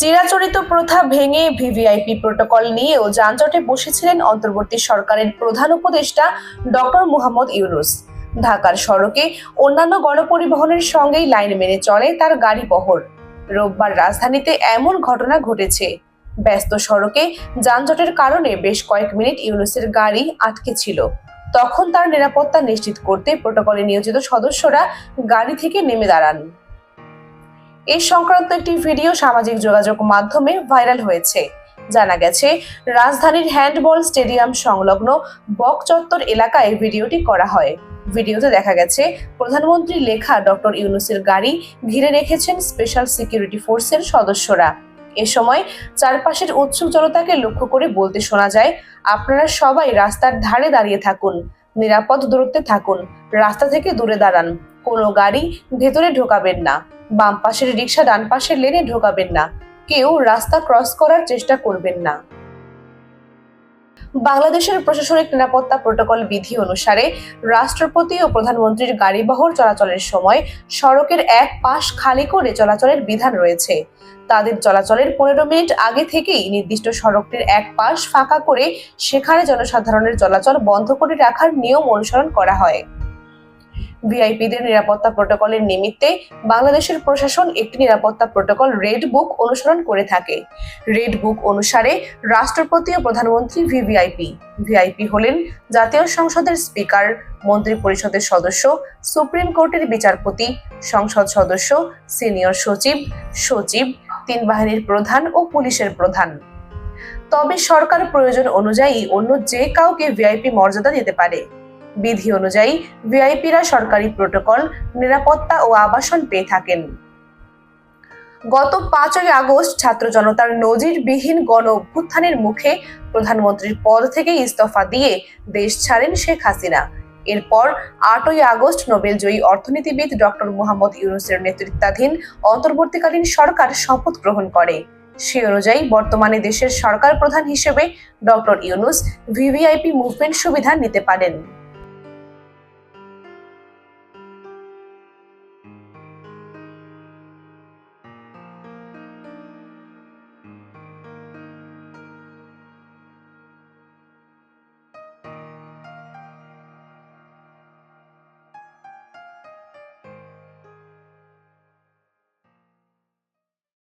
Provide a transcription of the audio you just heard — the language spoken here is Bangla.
চিরাচরিত প্রথা ভেঙে ভিভিআইপি প্রোটোকল নিয়েও যানজটে বসেছিলেন অন্তর্বর্তী সরকারের প্রধান উপদেষ্টা ডক্টর মুহাম্মদ ইউনুস। ঢাকার সড়কে অন্যান্য গণপরিবহনের সঙ্গেই লাইন মেনে চলে তার গাড়ি বহর। রোববার রাজধানীতে এমন ঘটনা ঘটেছে। ব্যস্ত সড়কে যানজটের কারণে বেশ কয়েক মিনিট ইউনুসের গাড়ি আটকে ছিল। তখন তার নিরাপত্তা নিশ্চিত করতে প্রোটোকলে নিয়োজিত সদস্যরা গাড়ি থেকে নেমে দাঁড়ান। এই সংক্রান্ত একটি ভিডিও সামাজিক যোগাযোগ মাধ্যমে ভাইরাল হয়েছে। জানা গেছে, রাজধানীর হ্যান্ডবল স্টেডিয়াম সংলগ্ন বক চত্বর এলাকায় ভিডিওটি করা হয়। ভিডিওতে দেখা গেছে প্রধানমন্ত্রী লেখা ডক্টর ইউনুসের গাড়ি ঘিরে রেখেছেন স্পেশাল সিকিউরিটি ফোর্সের সদস্যরা। এ সময় চারপাশের উৎসুক জনতাকে লক্ষ্য করে বলতে শোনা যায়, আপনারা সবাই রাস্তার ধারে দাঁড়িয়ে থাকুন, নিরাপদ দূরত্বে থাকুন, রাস্তা থেকে দূরে দাঁড়ান, কোনো গাড়ি ভেতরে ঢোকাবেন না, বাম পাশের রিক্সা ডান পাশের লেনে ঢোকাবেন না, কেউ রাস্তা ক্রস করার চেষ্টা করবেন না। বাংলাদেশের প্রশাসনিক নিরাপত্তা প্রোটোকল বিধি অনুসারে রাষ্ট্রপতি ও প্রধানমন্ত্রীর গাড়িবহর চলাচলের সময় সড়কের এক পাশ খালি করে চলাচলের বিধান রয়েছে। তাদের চলাচলের পনেরো মিনিট আগে থেকেই নির্দিষ্ট সড়কটির এক পাশ ফাঁকা করে সেখানে জনসাধারণের চলাচল বন্ধ করে রাখার নিয়ম অনুসরণ করা হয়। ভিআইপিদের নিরাপত্তা প্রোটোকলের নিমিত্তে বাংলাদেশের প্রশাসন একটি নিরাপত্তা প্রোটোকল রেড বুক অনুসরণ করে থাকে। রেড বুক অনুসারে রাষ্ট্রপতি ও প্রধানমন্ত্রী ভিভিআইপি। ভিআইপি হলেন জাতীয় সংসদের স্পিকার মন্ত্রী পরিষদের সদস্য, সুপ্রিম কোর্টের বিচারপতি, সংসদ সদস্য, সিনিয়র সচিব সচিব, তিন বাহিনীর প্রধান ও পুলিশের প্রধান। তবে সরকার প্রয়োজন অনুযায়ী অন্য যে কাউকে ভিআইপি মর্যাদা দিতে পারে। বিধি অনুযায়ী ভিআইপিরা সরকারি প্রোটোকল, নিরাপত্তা ও আবাসন পেয়ে থাকেন। গত পাঁচই আগস্ট ছাত্র জনতার নজিরবিহীন গণ অভ্যুত্থানের মুখে প্রধানমন্ত্রীর পদ থেকে ইস্তফা দিয়ে দেশ ছাড়েন শেখ হাসিনা। এরপর আটই আগস্ট নোবেলজয়ী অর্থনীতিবিদ ডক্টর মোহাম্মদ ইউনুসের নেতৃত্বাধীন অন্তর্বর্তীকালীন সরকার শপথ গ্রহণ করে। সে অনুযায়ী বর্তমানে দেশের সরকার প্রধান হিসেবে ডক্টর ইউনুস ভিভিআইপি মুভমেন্ট সুবিধা নিতে পারেন।